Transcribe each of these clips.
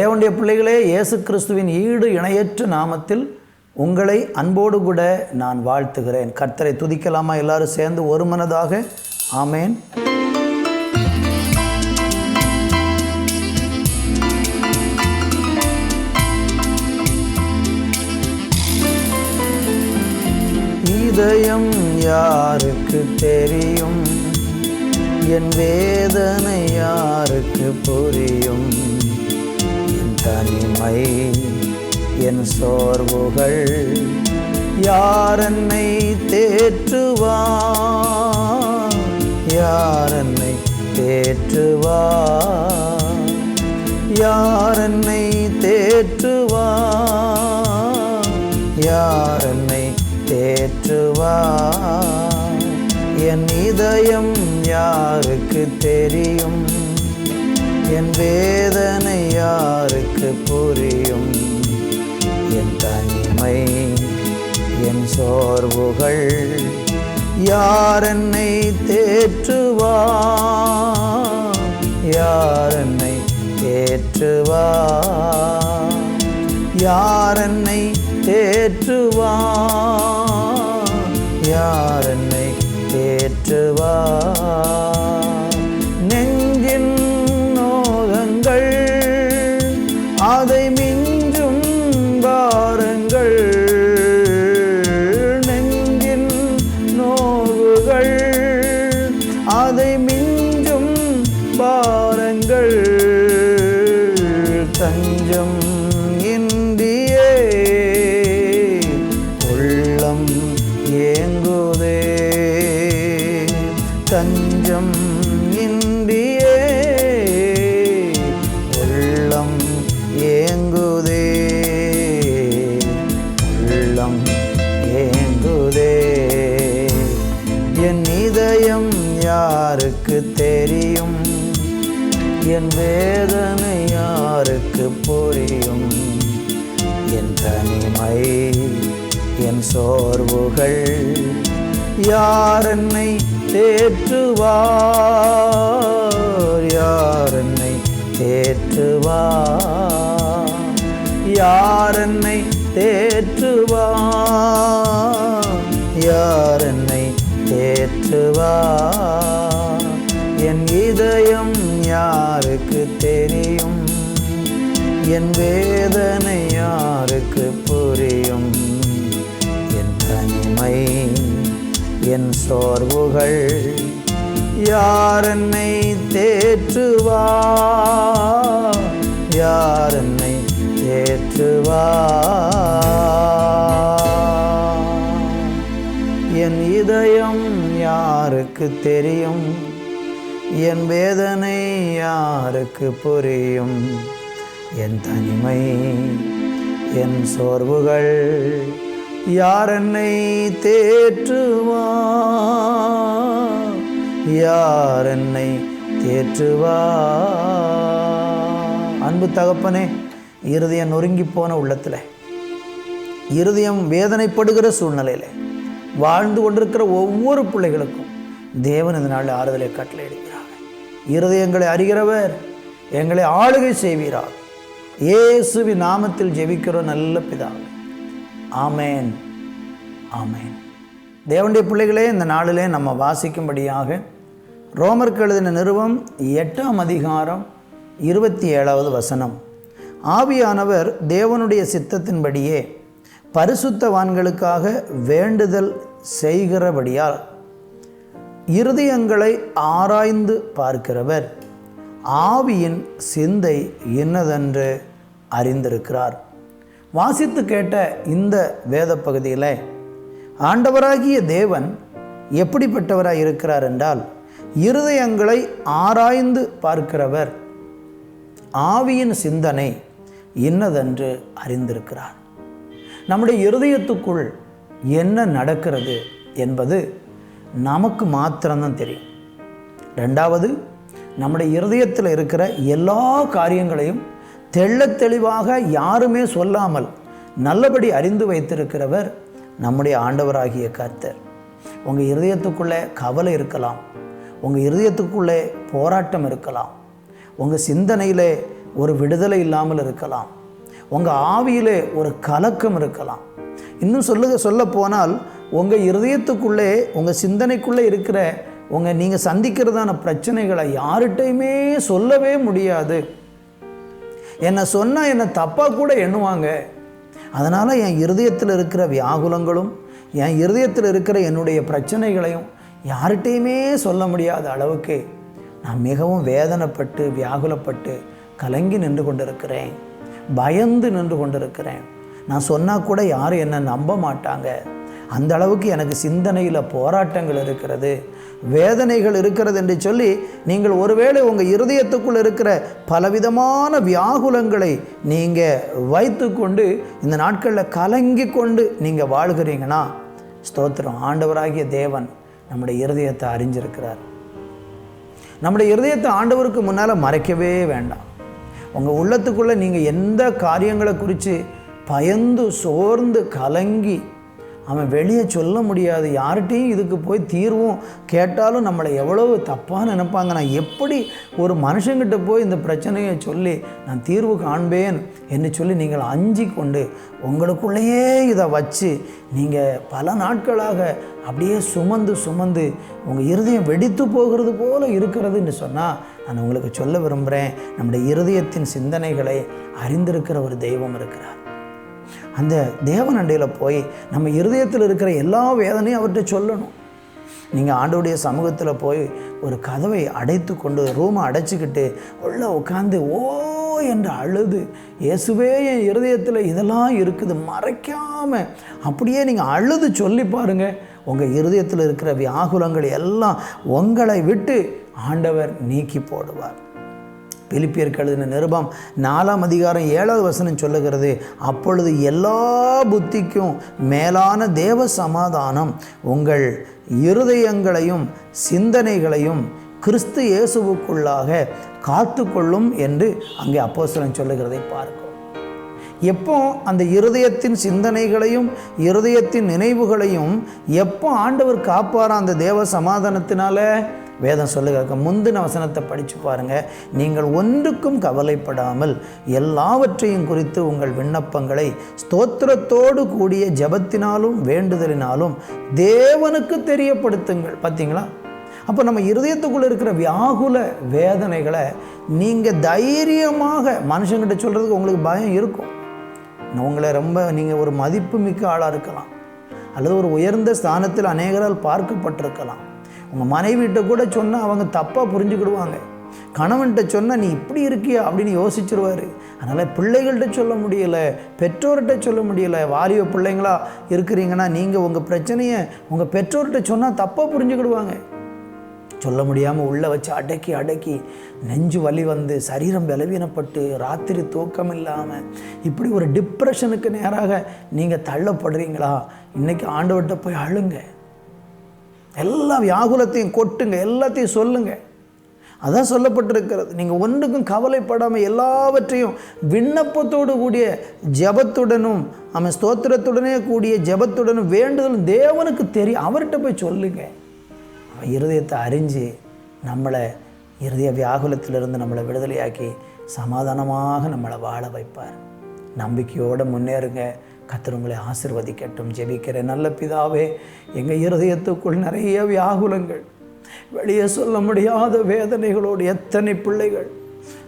தேவனுடைய பிள்ளைகளே இயேசு கிறிஸ்துவின் ஈடு இணையற்ற நாமத்தில் உங்களை அன்போடு கூட நான் வாழ்த்துகிறேன். கர்த்தரை துதிக்கலாமா? எல்லாரும் சேர்ந்து ஒரு மனதாக ஆமேன். இதயம் யாருக்கு தெரியும்? என் வேதனை யாருக்கு புரியும்? தனிமை. என் சோர்வுகள் யாரன்னை என்னை தேற்றுவார் யார் என்னை தேற்றுவார் யாரன்னை என்னை தேற்றுவார் யார் தேற்றுவார் என் இதயம் யாருக்கு தெரியும்? என் வேதனை யாருக்கு புரியும்? என் தனிமை என் சோர்வுகள் யார் என்னை தேற்றுவார் யார் என்னை தேற்றுவா? யார் என்னை தேற்றுவார் யார் என்னை தேற்றுவார் அதை மிஞ்சும் பாரங்கள் தஞ்சம். எனக்கு புரியும். என் தனிமை என் சோர்வுகள் யார் என்னை தேற்றுவார்? யார் என்னை தேற்றுவார்? யார் என்னை தேற்றுவார்? யார் என்னை தேற்றுவார்? என் இதயம் யாருக்கு தெரியும்? என் வேதனை யாருக்கு புரியும்? என் தனிமை என் சோர்வுகள் யார் என்னை தேற்றுவார் யார் என்னை என் இதயம் யாருக்கு தெரியும்? என் வேதனை யாருக்கு புரியும்? என் தனிமை என் சோர்வுகள் யார் என்னை தேற்றுவா? யார் என்னை தேற்றுவா? அன்பு தகப்பனே இருதயம் நொறுங்கி போன உள்ளத்தில் இருதயம் வேதனைப்படுகிற சூழ்நிலையில் வாழ்ந்து கொண்டிருக்கிற ஒவ்வொரு பிள்ளைகளுக்கும் தேவன் இந்த நாளில் ஆறுதலை கட்டளை எடுக்கிறாங்க இருதயங்களை அறிகிறவர் எங்களை ஆளுகை செய்வீரார் இயேசுவி நாமத்தில் ஜெபிக்கிறோம் நல்ல பிதா. ஆமேன். ஆமேன். தேவனுடைய பிள்ளைகளே இந்த நாளிலே நம்ம வாசிக்கும்படியாக ரோமருக்கு எழுதின நிறுவம் எட்டாம் அதிகாரம் இருபத்தி ஏழாவது வசனம். ஆவியானவர் தேவனுடைய சித்தத்தின்படியே பரிசுத்தவான்களுக்காக வேண்டுதல் செய்கிறபடியால் இருதயங்களை ஆராய்ந்து பார்க்கிறவர். ஆவியின் சிந்தை என்னதென்று அறிந்திருக்கிறார். வாசித்து கேட்ட இந்த வேத பகுதியில் ஆண்டவராகிய தேவன் எப்படிப்பட்டவராக இருக்கிறார் என்றால் இருதயங்களை ஆராய்ந்து பார்க்கிறவர். ஆவியின் சிந்தனை இன்னதென்று அறிந்திருக்கிறார். நம்முடைய இருதயத்துக்குள் என்ன நடக்கிறது என்பது நமக்கு மாத்திரம்தான் தெரியும். ரெண்டாவது நம்முடைய இருதயத்தில் இருக்கிற எல்லா காரியங்களையும் தெள்ளத் தெளிவாக யாருமே சொல்லாமல் நல்லபடி அறிந்து வைத்திருக்கிறவர் நம்முடைய ஆண்டவராகிய கர்த்தர். உங்கள் இருதயத்துக்குள்ளே கவலை இருக்கலாம். உங்கள் இருதயத்துக்குள்ளே போராட்டம் இருக்கலாம். உங்கள் சிந்தனையிலே ஒரு விடுதலை இல்லாமல் இருக்கலாம். உங்கள் ஆவியிலே ஒரு கலக்கம் இருக்கலாம். இன்னும் சொல்லுக சொல்ல போனால் உங்கள் இருதயத்துக்குள்ளே உங்கள் சிந்தனைக்குள்ளே இருக்கிற உங்கள் நீங்கள் சந்திக்கிறதான பிரச்சனைகளை யார்கிட்டையுமே சொல்லவே முடியாது. என்னை சொன்னால் என்னை தப்பாக கூட எண்ணுவாங்க. அதனால் என் இருதயத்தில் இருக்கிற வியாகுலங்களும் என் இருதயத்தில் இருக்கிற என்னுடைய பிரச்சனைகளையும் யார்கிட்டையுமே சொல்ல முடியாத அளவுக்கு நான் மிகவும் வேதனைப்பட்டு வியாகுலப்பட்டு கலங்கி நின்று கொண்டிருக்கிறேன். பயந்து நின்று கொண்டிருக்கிறேன். நான் சொன்னால் கூட யாரும் என்னை நம்ப மாட்டாங்க. அந்த அளவுக்கு எனக்கு சிந்தனையில் போராட்டங்கள் இருக்கிறது. வேதனைகள் இருக்கிறது என்று சொல்லி நீங்கள் ஒருவேளை உங்கள் இருதயத்துக்குள் இருக்கிற பலவிதமான வியாகுலங்களை நீங்கள் வைத்துக்கொண்டு இந்த நாட்களில் கலங்கி கொண்டு நீங்கள் வாழ்கிறீங்கன்னா ஸ்தோத்திரம். ஆண்டவராகிய தேவன் நம்முடைய இருதயத்தை அறிஞ்சிருக்கிறார். நம்முடைய இருதயத்தை ஆண்டவருக்கு முன்னால் மறைக்கவே வேண்டாம். உங்கள் உள்ளத்துக்குள்ளே நீங்கள் எந்த காரியங்களை குறித்து பயந்து சோர்ந்து கலங்கி அவன் வெளியே சொல்ல முடியாது. யார்கிட்டையும் இதுக்கு போய் தீர்வும் கேட்டாலும் நம்மளை எவ்வளவு தப்பாக நினைப்பாங்க. நான் எப்படி ஒரு மனுஷங்கிட்ட போய் இந்த பிரச்சனையை சொல்லி நான் தீர்வு காண்பேன் என்று சொல்லி நீங்கள் அஞ்சி கொண்டு உங்களுக்குள்ளேயே இதை வச்சு நீங்கள் பல நாட்களாக அப்படியே சுமந்து சுமந்து உங்கள் இருதயம் வெடித்து போகிறது போல இருக்கிறதுன்னு சொன்னால் நான் உங்களுக்கு சொல்ல விரும்புகிறேன் நம்முடைய இருதயத்தின் சிந்தனைகளை அறிந்திருக்கிற ஒரு தெய்வம் இருக்கிறார். அந்த தேவன் அண்டையில் போய் நம்ம இருதயத்தில் இருக்கிற எல்லா வேதனையும் அவர்கிட்ட சொல்லணும். நீங்கள் ஆண்டோடைய சமூகத்தில் போய் ஒரு கதவை அடைத்து கொண்டு ரூமை அடைச்சிக்கிட்டு உள்ளே உட்காந்து ஓ என்று அழுது இயேசுவே என் இருதயத்தில் இதெல்லாம் இருக்குது மறைக்காமல் அப்படியே நீங்கள் அழுது சொல்லி பாருங்கள் உங்கள் இருதயத்தில் இருக்கிற வியாகுலங்கள் எல்லாம் உங்களை விட்டு ஆண்டவர் நீக்கி போடுவார். பிலிப்பியருக்கு எழுதின நிருபம் நாலாம் அதிகாரம் ஏழாவது வசனம் சொல்லுகிறது அப்பொழுது எல்லா புத்திக்கும் மேலான தேவ சமாதானம் உங்கள் இருதயங்களையும் சிந்தனைகளையும் கிறிஸ்து இயேசுவுக்குள்ளாக காத்து கொள்ளும் என்று அங்கே அப்போஸ்தலன் சொல்லுகிறதை பார்க்கும் எப்போ அந்த இருதயத்தின் சிந்தனைகளையும் இருதயத்தின் நினைவுகளையும் எப்போ ஆண்டவர் காப்பாரா அந்த தேவ சமாதானத்தினால? வேதம் சொல்லுக முந்தின வசனத்தை படித்து பாருங்கள் நீங்கள் ஒன்றுக்கும் கவலைப்படாமல் எல்லாவற்றையும் குறித்து உங்கள் விண்ணப்பங்களை ஸ்தோத்திரத்தோடு கூடிய ஜபத்தினாலும் வேண்டுதலினாலும் தேவனுக்கு தெரியப்படுத்துங்கள். பார்த்தீங்களா அப்போ நம்ம இருதயத்துக்குள்ளே இருக்கிற வியாகுல வேதனைகளை நீங்கள் தைரியமாக மனுஷங்கிட்ட சொல்கிறதுக்கு உங்களுக்கு பயம் இருக்கும். உங்களை ரொம்ப நீங்கள் ஒரு மதிப்பு மிக்க ஆளாக இருக்கலாம். அல்லது ஒரு உயர்ந்த ஸ்தானத்தில் அநேகரால் பார்க்கப்பட்டிருக்கலாம். உங்கள் மனைவிகிட்ட கூட சொன்னால் அவங்க தப்பாக புரிஞ்சுக்கிடுவாங்க. கணவன்கிட்ட சொன்னால் நீ இப்படி இருக்கியா? அப்படின்னு யோசிச்சிருவார். அதனால் பிள்ளைகள்கிட்ட சொல்ல முடியலை பெற்றோர்கிட்ட சொல்ல முடியலை. வாலிப பிள்ளைங்களா இருக்கிறீங்கன்னா நீங்கள் உங்கள் பிரச்சனையை உங்கள் பெற்றோர்கிட்ட சொன்னால் தப்பாக புரிஞ்சுக்கிடுவாங்க. சொல்ல முடியாமல் உள்ளே வச்சு அடக்கி அடக்கி நெஞ்சு வலி வந்து சரீரம் பலவீனப்பட்டு ராத்திரி தூக்கம் இல்லாமல் இப்படி ஒரு டிப்ரெஷனுக்கு நேராக நீங்கள் தள்ளப்படுறீங்களா? இன்றைக்கி ஆண்டவர்கிட்ட போய் அழுங்க. எல்லா வியாகுலத்தையும் கொட்டுங்க எல்லாத்தையும் சொல்லுங்கள் அதான் சொல்லப்பட்டிருக்கிறது. நீங்கள் ஒன்றுக்கும் கவலைப்படாமல் எல்லாவற்றையும் விண்ணப்பத்தோடு கூடிய ஜபத்துடனும் அவன் ஸ்தோத்திரத்துடனே கூடிய ஜபத்துடனும் வேண்டுதலும் தேவனுக்கு தெரியும் அவர்கிட்ட போய் சொல்லுங்க. அவன் இருதயத்தை அறிஞ்சு நம்மளை இருதய வியாகுலத்திலிருந்து நம்மளை விடுதலையாக்கி சமாதானமாக நம்மளை வாழ வைப்பார். நம்பிக்கையோடு முன்னேறுங்க. கத்தர் உங்களை ஆசிர்வதிக்கட்டும் ஜெபிக்கிற நல்ல பிதாவே எங்கள் இருதயத்துக்குள் நிறைய வியாகுலங்கள் வெளியே சொல்ல முடியாத வேதனைகளோடு எத்தனை பிள்ளைகள்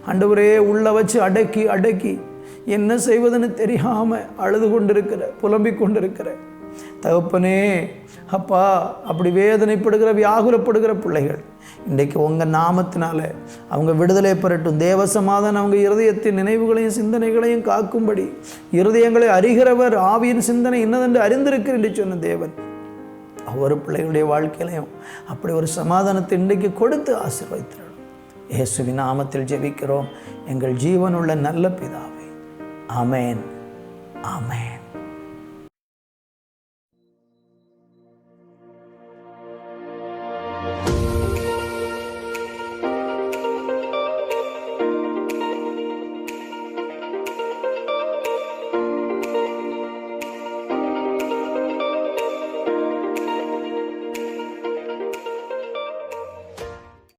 அண்டவரே உள்ள வச்சு அடக்கி அடக்கி என்ன செய்வதுன்னு தெரியாமல் அழுது கொண்டிருக்கிற புலம்பிக் கொண்டிருக்கிற தகப்பனே அப்பா அப்படி வேதனைப்படுகிற வியாகுலப்படுகிற பிள்ளைகள் இன்றைக்கு உங்கள் நாமத்தினால அவங்க விடுதலை பெறட்டும். தேவ சமாதானம் அவங்க இருதயத்தின் நினைவுகளையும் சிந்தனைகளையும் காக்கும்படி இருதயங்களை அறிகிறவர் ஆவியின் சிந்தனை இன்னதென்று அறிந்திருக்கிறேன் என்று சொன்ன தேவன் ஒவ்வொரு பிள்ளைகளுடைய வாழ்க்கையிலையும் அப்படி ஒரு சமாதானத்தை இன்றைக்கு கொடுத்து ஆசீர்வதித்திடணும் இயேசுவின் நாமத்தில் ஜெபிக்கிறோம். எங்கள் ஜீவனுள்ள நல்ல பிதாவை. அமேன் அமேன்